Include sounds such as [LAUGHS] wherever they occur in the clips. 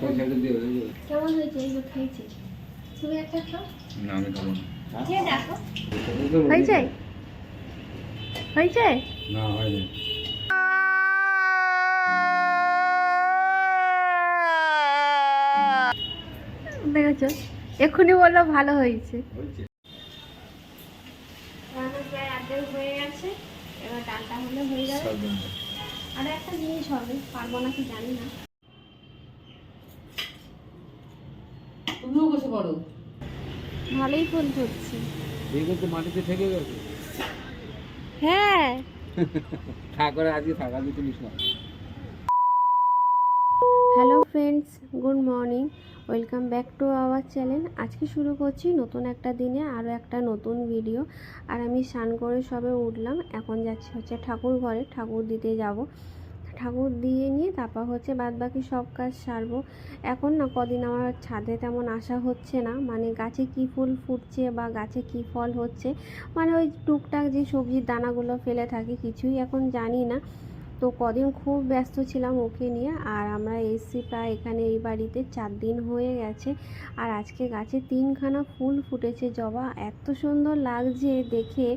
পয়সাটা দিয়ে হয়ে যাবে। কেমন হয়েছে এই খেয়েছি? তুমি একটা খাও? না আমি খাব না। খেয়ে দেখো। সেটাই তো বলি। হয়েছে? হয়েছে না হয়নি। দেখেছ? এক্ষুনি বলল ভালো হয়েছে। হয়ে গেছে। এবার ডালটা হলে হয়ে যাবে। আর একটা জিনিস হবে পারব না কি জানি না। তুমিও বসে পড়ো। ভালোই ধরছে। বেগুন তো মাটিতে থেকে গেছে। হ্যাঁ। ঠাকুরে আজকে থাকা দিতে নিস না। Hello friends good morning. Welcome back to our channel. আজকে শুরু করছি নতুন একটা দিনে আরও একটা নতুন ভিডিও। আর আমি স্নান করে সবে উঠলাম এখন যাচ্ছি হচ্ছে ঠাকুর ঘরে ঠাকুর দিতে যাব। ঠাকুর দিয়ে নিয়ে তারপর হচ্ছে বাদ বাকি সব কাজ সারবো। এখন না কদিন আমার ছাদে তেমন আসা হচ্ছে না। মানে গাছে কি ফুল ফুটছে বা গাছে কি ফল হচ্ছে মানে ওই টুকটাক যে সবজির দানাগুলো ফেলে থাকি কিছুই এখন জানি না। তো কদিন খুব ব্যস্ত ছিলাম ওকে নিয়ে, আর আমরা এসছি প্রায় এখানে এই বাড়িতে চার দিন হয়ে গেছে। আর আজকে গাছে তিনখানা ফুল ফুটেছে জবা। এত সুন্দর লাগছে দেখে।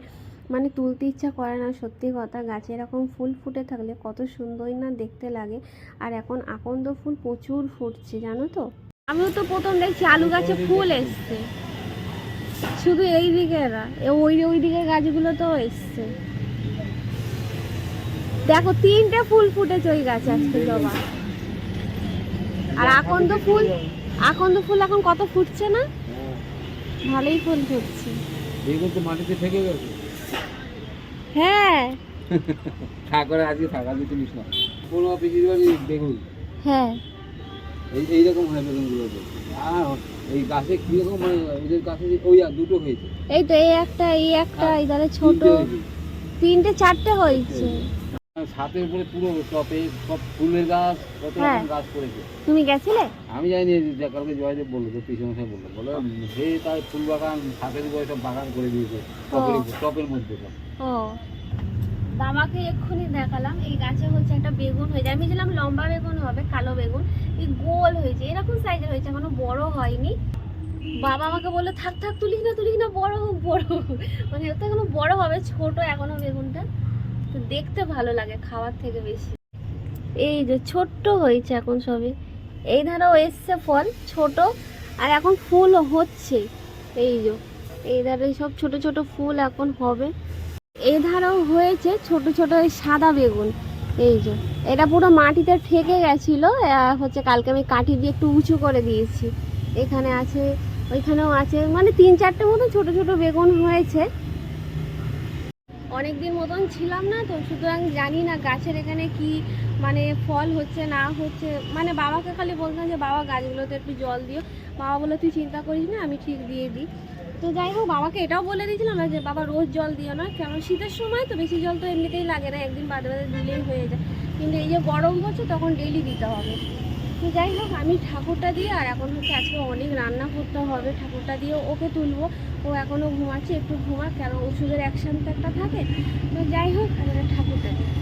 মানে তুলতে ইচ্ছা করে না সত্যি কথা। গাছে এরকম ফুল ফুটে থাকলে কত সুন্দরই না দেখতে লাগে। আর এখন আকন্দ ফুল প্রচুর ফুটছে জানো তো? আমিও তো প্রথম দেখছি আলু গাছে ফুল এসছে। শুধু এই দিকে না ওই ওই দিকের গাছগুলো তো এসছে। দেখো তিনটে ফুল ফুটেছে ওই গাছে আজকে জবা আর আকন্দ ফুল আকন্দ ফুল এখন কত ফুটছে না? হ্যাঁ, ভালোই ফুল ফুটছে। মাটিতে থেকে গেছে? হ্যাঁ। ঠাকুরে আজকে থাকা দিতে নিস না। কোনো পিছিয়ে বাড়ি বেগুন। হ্যাঁ। এই এইরকম হয় বেগুনগুলো তো। আর এই গাছে কীরকম ওদের গাছে ওই দুটো হয়েছে। এই তো এই একটা এই একটা এই তাহলে ছোট। তিনটে চারটে হয়েছে। ছাদের উপরে পুরো টপে সব ফুলের গাছ কত হ্যাঁ। রকম গাছ পড়েছে তুমি গেছিলে? আমি জানি কালকে জয়দেব বলল তো পিছনে সে বলল। বলে সে তার ফুল বাগান ছাদের উপরে সব বাগান করে দিয়েছে টপের টপের মধ্যে সব। দামাকে এক্ষুনি দেখালাম এই গাছে হচ্ছে একটা বেগুন হয়েছে। আমি বলছিলাম লম্বা বেগুন হবে কালো বেগুন এই গোল হয়েছে এরকম সাইজের হয়েছে এখনও বড় হয়নি। বাবা আমাকে বলল থাক থাক তুলিস না তুলিস না বড় হোক বড় হোক। মানে ওটা এখনও বড় হবে ছোট এখনও বেগুনটা। তো দেখতে ভালো লাগে, খাওয়ার থেকে বেশি। এই যে ছোট্ট হয়েছে এখন সবে এই ধারাও এসছে ফল, ছোট, আর এখন ফুলও হচ্ছে। এই যে, এই ধারে সব ছোট ছোট ফুল এখন হবে। এই ধারাও হয়েছে ছোট ছোট সাদা বেগুন। এই যে, এটা পুরো মাটিতে ঠেকে গেছিল হচ্ছে কালকে আমি কাঠি দিয়ে একটু উঁচু করে দিয়েছি। এখানে আছে, ওইখানেও আছে মানে তিন চারটে মতো ছোট ছোট বেগুন হয়েছে। অনেক দিন মতন ছিলাম না তো, সুতরাং জানি না গাছের এখানে কি মানে ফল হচ্ছে, না হচ্ছে। মানে বাবাকে খালি বলতাম যে, বাবা, গাছগুলোতে একটু জল দিও। বাবা বলে তুই চিন্তা করিস না, আমি ঠিক দিয়ে দিই। তো যাই হোক, বাবাকে এটাও বলে দিয়েছিলাম না যে, বাবা, রোজ জল দিও না। কেমন শীতের সময় তো বেশি জল তো এমনিতেই লাগে না, একদিন বাদে বাদে দিলেই হয়ে যায়। কিন্তু এই যে গরম পড়ছে, তখন ডেলি দিতে হবে। তো যাই হোক, আমি ঠাকুরটা দিয়ে, আর এখন হচ্ছে আজকে অনেক রান্না করতে হবে। ঠাকুরটা দিয়ে ওকে তুলবো। ও এখনও ঘুমাচ্ছে, একটু ঘুমাক কেন ওষুধের একসাথে তো একটা থাকে। তো যাই হোক ঠাকুরটা দিই।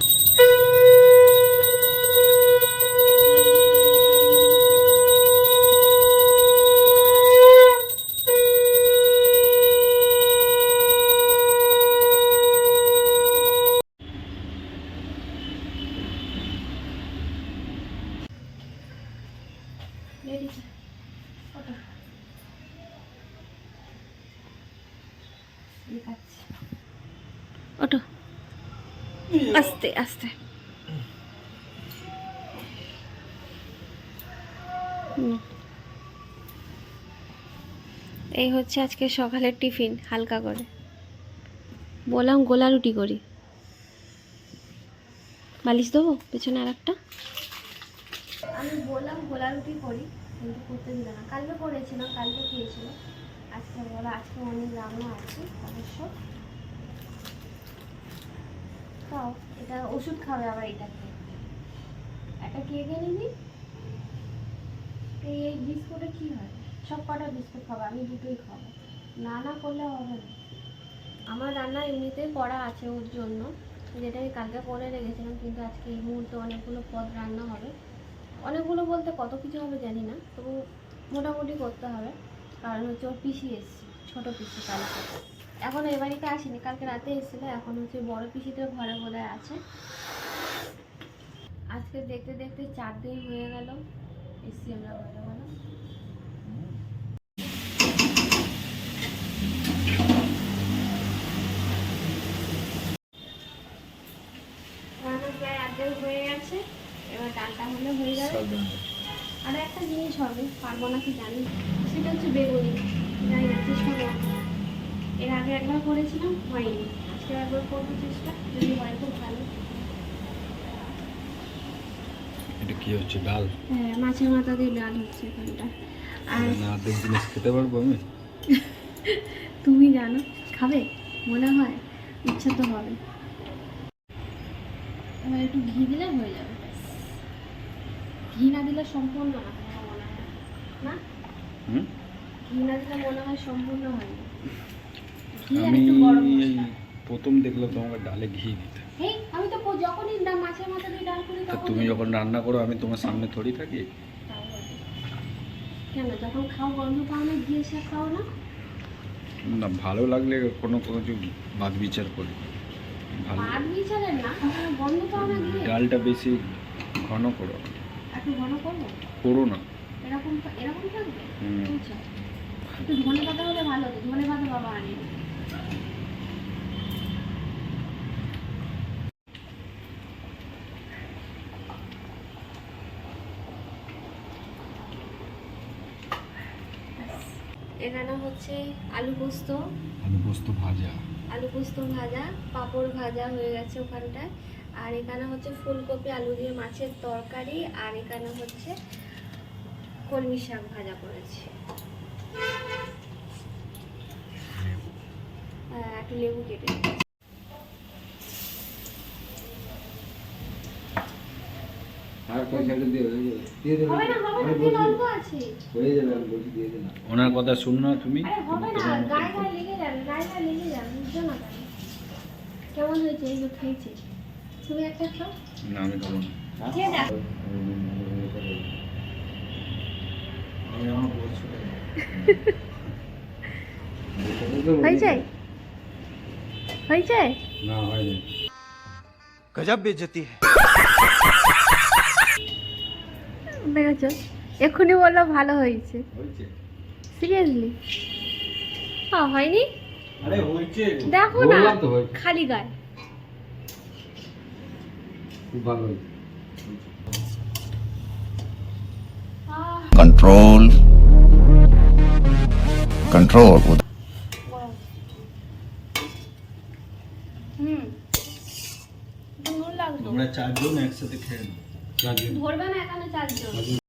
আস্তে। এই হচ্ছে আজকে সকালের টিফিন, হালকা করে। বললাম গোলা রুটি করি। বালিশ দেবো? পেছনে আর একটা আমি বললাম গোলা রুটি করি, কিন্তু করতে দিল না। কালকে করেছিলাম, কালকে খেয়েছিল। আজকে বলো, আজকে অনেক রান্না আছে অবশ্য তাও এটা ওষুধ খাবে আবার এটা খেয়ে। একটা কে কে নিবি এই এই বিস্কুটে কি হয়? সব কটা বিস্কুট খাব, আমি দুটোই খাব। না না করলে হবে না। আমার রান্না এমনিতেই করা আছে ওর জন্য, যেটা আমি কালকে করে রেখেছিলাম, কিন্তু আজকে এই মুহূর্তে অনেকগুলো পদ রান্না হবে। অনেকগুলো বলতে কত কিছু হবে জানি না, তবু মোটামুটি করতে হবে। কারণ হচ্ছে ওর পিসি এসছে, ছোটো পিসি কালকে। এখন এ বাড়িতে আসেনি কালকে রাতে এসেছিল এখন হচ্ছে বড় পিসিতে ঘরে বোধহয় আছে। আজকে দেখতে দেখতে চার দিন হয়ে গেল এসছি আমরা ঘরে বলো। হয়ে গেছে এবার ডালটা হলে হয়ে যাবে। আর একটা জিনিস হবে পারব না কি জানি সেটা হচ্ছে বেগুনি জানি না চেষ্টা করব। এর আগে একবার করেছিলাম হয়নি। আজকে একবার করব চেষ্টা যদি হয় খুব ভালো। এটা কি হচ্ছে ডাল? হ্যাঁ মাছের মাথা দিয়ে ডাল হচ্ছে এখানটা। আর না অর্ধেক জিনিস খেতে পারব আমি? [LAUGHS] তুমি জানো খাবে? মনে হয় ইচ্ছা তো হবে। এবার একটু ঘি দিলে হয়ে যাবে ঘি না দিলে সম্পূর্ণ না মনে হয়? না? ঘি না দিলে মনে হয় সম্পূর্ণ হয় না আমি এই প্রথম দেখলাম তোমাকে ডালে ঘি দিতে। আমি তো যখনই মাছের মাথা দিয়ে ডাল করি তা তুমি যখন রান্না করো আমি তোমার সামনে থরি থাকি? কেন যখন খাও গন্ধ পাও না ঘিয়ে সে খাও না? না ভালো লাগলে কোনো কোনো কিছু বাদ বিচার করি। ভালো আর বিচারে না গন্ধ পাও না ঘিয়ে ডালটা বেশি ঘন করো। একটু ঘন করব? করো না। এরকম এরকম থাকবে। আচ্ছা একটু ধনে পাতা হলে ভালো হতো ধনে পাতা বাবা আনি। এখানে হচ্ছে আলু পোস্ত। আলু পোস্ত ভাজা। আলু পোস্ত ভাজা পাঁপড় ভাজা হয়ে গেছে ওখানটায়। আর এখানে হচ্ছে ফুলকপি আলু দিয়ে মাছের তরকারি আর এখানে হচ্ছে কলমি শাক ভাজা করেছি। যাবে? বুঝছ না কেন? কেমন হয়েছে এই খেয়েছি? তুমি একটা খাও। না আমি খাব না। খেয়ে দেখো। [LAUGHS] হয়েছে না গজব বেজতি এখনই বলল ভালো হয়েছে। সিরিয়াসলি হয়নি? দেখো না খালি গায়ে। কন্ট্রোল কন্ট্রোল লাগতো তোমরা চারজন একসাথে চারজন ধরবে না এখানে চারজন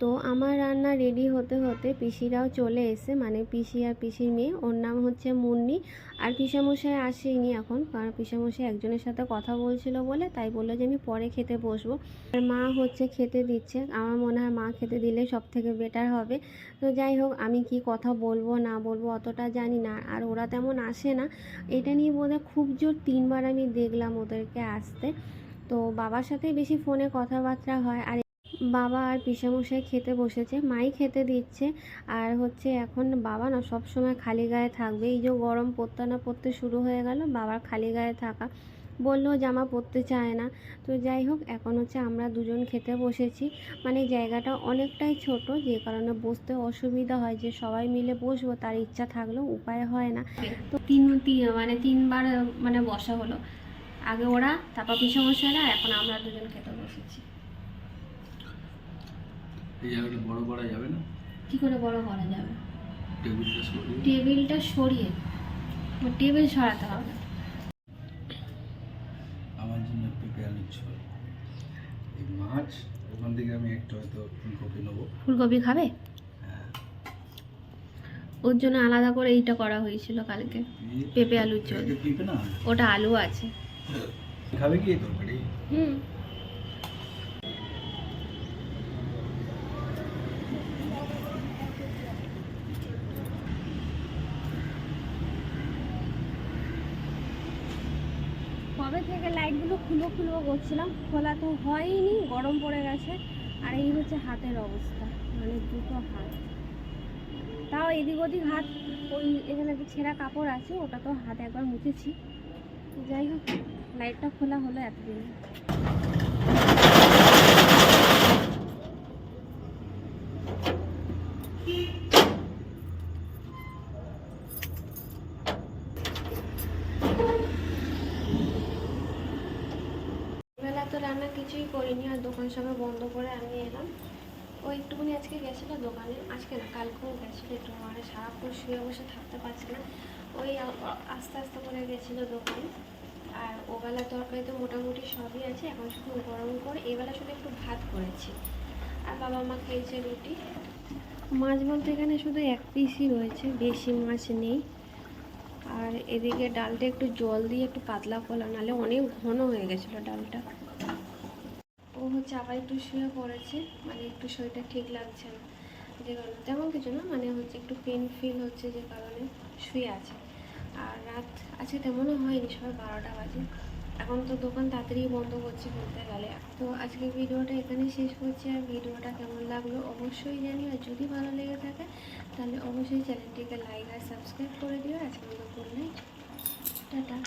তো আমার রান্না রেডি হতে হতে পিসিরাও চলে এসে মানে পিসি আর পিসির মেয়ে। ওর নাম হচ্ছে মুন্নি। আর পিসামশাই আসেনি এখন, কারণ পিসামশাই একজনের সাথে কথা বলছিল বলে, তাই বলল যে আমি পরে খেতে বসবো। আর মা হচ্ছে খেতে দিচ্ছে। আমার মনে হয় মা খেতে দিলে সব থেকে বেটার হবে। তো যাই হোক, আমি কি কথা বলব, না বলব অতটা জানি না। আর ওরা তেমন আসে না। এটা নিয়ে বোধহয় খুব জোর তিনবার আমি দেখলাম ওদেরকে আসতে। তো বাবার সাথে বেশি ফোনে কথাবার্তা হয়। আর বাবা আর পিসামশাই খেতে বসেছে, মাই খেতে দিচ্ছে। আর হচ্ছে এখন বাবা না সব সময় খালি গায়ে থাকবে। এই যে গরম পড়তে না পড়তে শুরু হয়ে গেল, বাবার খালি গায়ে থাকা। বলল জামা পরতে চায় না। তো যাই হোক, এখন হচ্ছে আমরা দুজন খেতে বসেছি। মানে জায়গাটা অনেকটাই ছোট, যে কারণে বসতে অসুবিধা হয়। যে সবাই মিলে বসবো, তার ইচ্ছা থাকলেও উপায় হয় না। তো তিন তিন মানে তিনবার মানে বসা হলো। আগে ওরা, তারপর পিসামশাইরা, এখন আমরা দুজন খেতে বসেছি। এই জায়গাটা বড় করা যাবে না? কি করে বড় করা যাবে? টেবিলটা সরিয়ে টেবিলটা সরিয়ে টেবিল সরাতে হবে। আমার জন্য পেঁপে আলুর ঝোল। এই মাছ ওখান থেকে আমি একটু হয়তো ফুলকপি নেব। ফুলকপি খাবে? হ্যাঁ। ওর জন্য আলাদা করে এইটা করা হয়েছিল কালকে পেঁপে আলুর ঝোল। পেঁপে না? ওটা আলু আছে। খাবে কি তরকারি? হুম। কবে থেকে লাইটগুলো খুলো খুলো করছিলাম, খোলা তো হয়নি, গরম পড়ে গেছে। আর এই হচ্ছে হাতের অবস্থা মানে দুটো হাত। তাও এদিক ওদিক হাত, ওই এখানে একটা ছেঁড়া কাপড় আছে, ওটা তো হাত একবার মুছেছি। যাই হোক লাইটটা খোলা হলো এতদিন বেলা তো রান্না কিছুই করিনি আর দোকান সবাই বন্ধ করে আমি এলাম। ও একটুখানি আজকে গেছিল দোকানে, আজকে না, কালকেও গেছিল একটু মানে সারাক্ষণ শুয়ে বসে থাকতে পারছে না। ওই আস্তে আস্তে করে গেছিল দোকানে। আর ওবেলা তরকারি তো মোটামুটি সবই আছে, এখন শুধু গরম করে, এবেলা শুধু একটু ভাত করেছি। আর বাবা মা খেয়েছে রুটি। মাছ বলতে এখানে শুধু এক পিসই রয়েছে, বেশি মাছ নেই। আর এদিকে ডালটা একটু জল দিয়ে একটু পাতলা করলাম, নাহলে অনেক ঘন হয়ে গেছিল ডালটা। ও হচ্ছে আবার একটু শুয়ে পড়েছে মানে একটু শরীরটা ঠিক লাগছে না, যে কারণে, তেমন কিছু না মানে হচ্ছে একটু পেন ফিল হচ্ছে যে কারণে শুয়ে আছে। আর রাত আজকে তেমনও হয়নি সবাই বারোটা বাজে। এখন তো দোকান তাড়াতাড়ি বন্ধ করছে বলতে গেলে। তো আজকে ভিডিওটা এখানে শেষ করছি, আর ভিডিওটা কেমন লাগল অবশ্যই জানি আর যদি ভালো লেগে থাকে, তাহলে অবশ্যই চ্যানেলটিকে লাইক আর সাবস্ক্রাইব করে দিও। আজকে মতো নাইট টাটা।